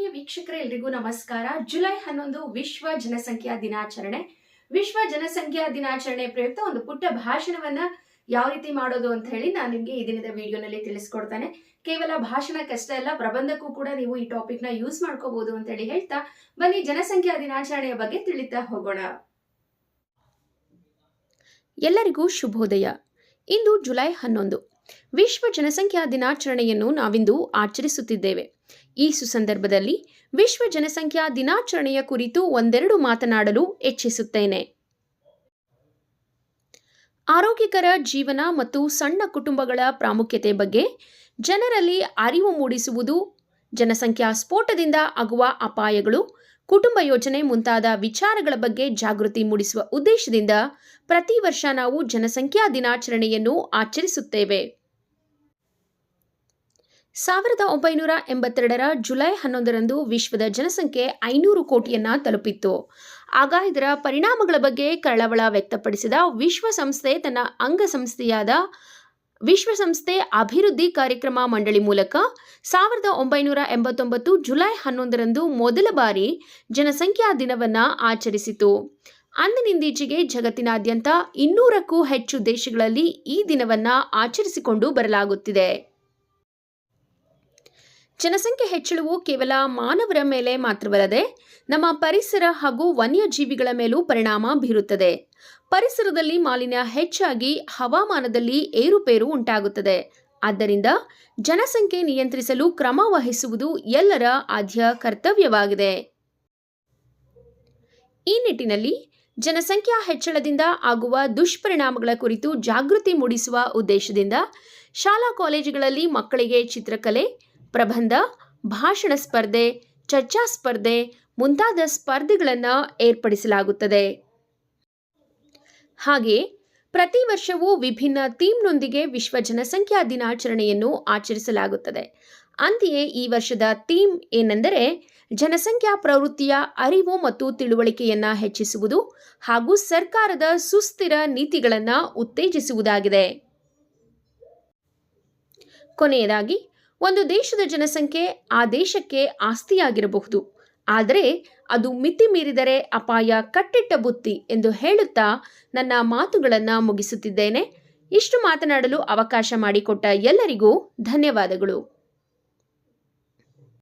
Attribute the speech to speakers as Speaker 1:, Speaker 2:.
Speaker 1: ಆತ್ಮೀಯ ವೀಕ್ಷಕರೇ, ಎಲ್ರಿಗೂ ನಮಸ್ಕಾರ. ಜುಲೈ ಹನ್ನೊಂದು ವಿಶ್ವ ಜನಸಂಖ್ಯಾ ದಿನಾಚರಣೆ. ವಿಶ್ವ ಜನಸಂಖ್ಯಾ ದಿನಾಚರಣೆ ಪ್ರಯುಕ್ತ ಒಂದು ಪುಟ್ಟ ಭಾಷಣವನ್ನ ಯಾವ ರೀತಿ ಮಾಡೋದು ಅಂತ ಹೇಳಿ ನಾನು ನಿಮಗೆ ಈ ದಿನದ ವಿಡಿಯೋನಲ್ಲಿ ತಿಳಿಸ್ಕೊಡ್ತಾನೆ. ಕೇವಲ ಭಾಷಣಕ್ಕಷ್ಟೇ ಅಲ್ಲ, ಪ್ರಬಂಧಕ್ಕೂ ಕೂಡ ನೀವು ಈ ಟಾಪಿಕ್ನ ಯೂಸ್ ಮಾಡ್ಕೋಬಹುದು ಅಂತ ಹೇಳಿ ಹೇಳ್ತಾ ಬನ್ನಿ, ಜನಸಂಖ್ಯಾ ದಿನಾಚರಣೆಯ ಬಗ್ಗೆ ತಿಳಿತಾ ಹೋಗೋಣ. ಎಲ್ಲರಿಗೂ ಶುಭೋದಯ. ಇಂದು ಜುಲೈ ಹನ್ನೊಂದು. ವಿಶ್ವ ಜನಸಂಖ್ಯಾ ದಿನಾಚರಣೆಯನ್ನು ನಾವಿಂದು ಆಚರಿಸುತ್ತಿದ್ದೇವೆ. ಈ ಸುಸಂದರ್ಭದಲ್ಲಿ ವಿಶ್ವ ಜನಸಂಖ್ಯಾ ದಿನಾಚರಣೆಯ ಕುರಿತು ಒಂದೆರಡು ಮಾತನಾಡಲು ಇಚ್ಛಿಸುತ್ತೇನೆ. ಆರೋಗ್ಯಕರ ಜೀವನ ಮತ್ತು ಸಣ್ಣ ಕುಟುಂಬಗಳ ಪ್ರಾಮುಖ್ಯತೆ ಬಗ್ಗೆ ಜನರಲ್ಲಿ ಅರಿವು ಮೂಡಿಸುವುದು, ಜನಸಂಖ್ಯಾ ಸ್ಫೋಟದಿಂದ ಆಗುವ ಅಪಾಯಗಳು, ಕುಟುಂಬ ಯೋಜನೆ ಮುಂತಾದ ವಿಚಾರಗಳ ಬಗ್ಗೆ ಜಾಗೃತಿ ಮೂಡಿಸುವ ಉದ್ದೇಶದಿಂದ ಪ್ರತಿ ವರ್ಷ ನಾವು ಜನಸಂಖ್ಯಾ ದಿನಾಚರಣೆಯನ್ನು ಆಚರಿಸುತ್ತೇವೆ. ಸಾವಿರದ ಒಂಬೈನೂರ ಎಂಬತ್ತೆರಡರ ಜುಲೈ ಹನ್ನೊಂದರಂದು ವಿಶ್ವದ ಜನಸಂಖ್ಯೆ ಐನೂರು ಕೋಟಿಯನ್ನ ತಲುಪಿತ್ತು. ಆಗ ಇದರ ಪರಿಣಾಮಗಳ ಬಗ್ಗೆ ಕಳವಳ ವ್ಯಕ್ತಪಡಿಸಿದ ವಿಶ್ವಸಂಸ್ಥೆ ತನ್ನ ಅಂಗಸಂಸ್ಥೆಯಾದ ವಿಶ್ವಸಂಸ್ಥೆ ಅಭಿವೃದ್ಧಿ ಕಾರ್ಯಕ್ರಮ ಮಂಡಳಿ ಮೂಲಕ ಸಾವಿರದ ಒಂಬೈನೂರ ಎಂಬತ್ತೊಂಬತ್ತು ಜುಲೈ ಹನ್ನೊಂದರಂದು ಮೊದಲ ಬಾರಿ ಜನಸಂಖ್ಯಾ ದಿನವನ್ನ ಆಚರಿಸಿತು. ಅಂದಿನಿಂದೀಚೆಗೆ ಜಗತ್ತಿನಾದ್ಯಂತ ಇನ್ನೂರಕ್ಕೂ ಹೆಚ್ಚು ದೇಶಗಳಲ್ಲಿ ಈ ದಿನವನ್ನ ಆಚರಿಸಿಕೊಂಡು ಬರಲಾಗುತ್ತಿದೆ. ಜನಸಂಖ್ಯೆ ಹೆಚ್ಚಳವು ಕೇವಲ ಮಾನವರ ಮೇಲೆ ಮಾತ್ರವಲ್ಲದೆ ನಮ್ಮ ಪರಿಸರ ಹಾಗೂ ವನ್ಯಜೀವಿಗಳ ಮೇಲೂ ಪರಿಣಾಮ ಬೀರುತ್ತದೆ. ಪರಿಸರದಲ್ಲಿ ಮಾಲಿನ್ಯ ಹೆಚ್ಚಾಗಿ ಹವಾಮಾನದಲ್ಲಿ ಏರುಪೇರು ಉಂಟಾಗುತ್ತದೆ. ಆದ್ದರಿಂದ ಜನಸಂಖ್ಯೆ ನಿಯಂತ್ರಿಸಲು ಕ್ರಮ ವಹಿಸುವುದು ಎಲ್ಲರ ಆದ್ಯ ಕರ್ತವ್ಯವಾಗಿದೆ. ಈ ನಿಟ್ಟಿನಲ್ಲಿ ಜನಸಂಖ್ಯಾ ಹೆಚ್ಚಳದಿಂದ ಆಗುವ ದುಷ್ಪರಿಣಾಮಗಳ ಕುರಿತು ಜಾಗೃತಿ ಮೂಡಿಸುವ ಉದ್ದೇಶದಿಂದ ಶಾಲಾ ಕಾಲೇಜುಗಳಲ್ಲಿ ಮಕ್ಕಳಿಗೆ ಚಿತ್ರಕಲೆ ಪ್ರಬಂಧ, ಭಾಷಣ ಸ್ಪರ್ಧೆ, ಚರ್ಚಾ ಸ್ಪರ್ಧೆ ಮುಂತಾದ ಸ್ಪರ್ಧೆಗಳನ್ನು ಏರ್ಪಡಿಸಲಾಗುತ್ತದೆ. ಹಾಗೆ ಪ್ರತಿ ವರ್ಷವೂ ವಿಭಿನ್ನ ಥೀಮ್ನೊಂದಿಗೆ ವಿಶ್ವ ಜನಸಂಖ್ಯಾ ದಿನಾಚರಣೆಯನ್ನು ಆಚರಿಸಲಾಗುತ್ತದೆ. ಅಂತೆಯೇ ಈ ವರ್ಷದ ಥೀಮ್ ಏನೆಂದರೆ ಜನಸಂಖ್ಯಾ ಪ್ರವೃತ್ತಿಯ ಅರಿವು ಮತ್ತು ತಿಳುವಳಿಕೆಯನ್ನು ಹೆಚ್ಚಿಸುವುದು ಹಾಗೂ ಸರ್ಕಾರದ ಸುಸ್ಥಿರ ನೀತಿಗಳನ್ನು ಉತ್ತೇಜಿಸುವುದಾಗಿದೆ. ಕೊನೆಯದಾಗಿ ಒಂದು ದೇಶದ ಜನಸಂಖ್ಯೆ ಆ ದೇಶಕ್ಕೆ ಆಸ್ತಿಯಾಗಿರಬಹುದು. ಆದರೆ ಅದು ಮಿತಿ ಮೀರಿದರೆ ಅಪಾಯ ಕಟ್ಟಿಟ್ಟ ಬುತ್ತಿ ಎಂದು ಹೇಳುತ್ತಾ ನನ್ನ ಮಾತುಗಳನ್ನು ಮುಗಿಸುತ್ತಿದ್ದೇನೆ. ಇಷ್ಟು ಮಾತನಾಡಲು ಅವಕಾಶ ಮಾಡಿಕೊಟ್ಟ ಎಲ್ಲರಿಗೂ ಧನ್ಯವಾದಗಳು.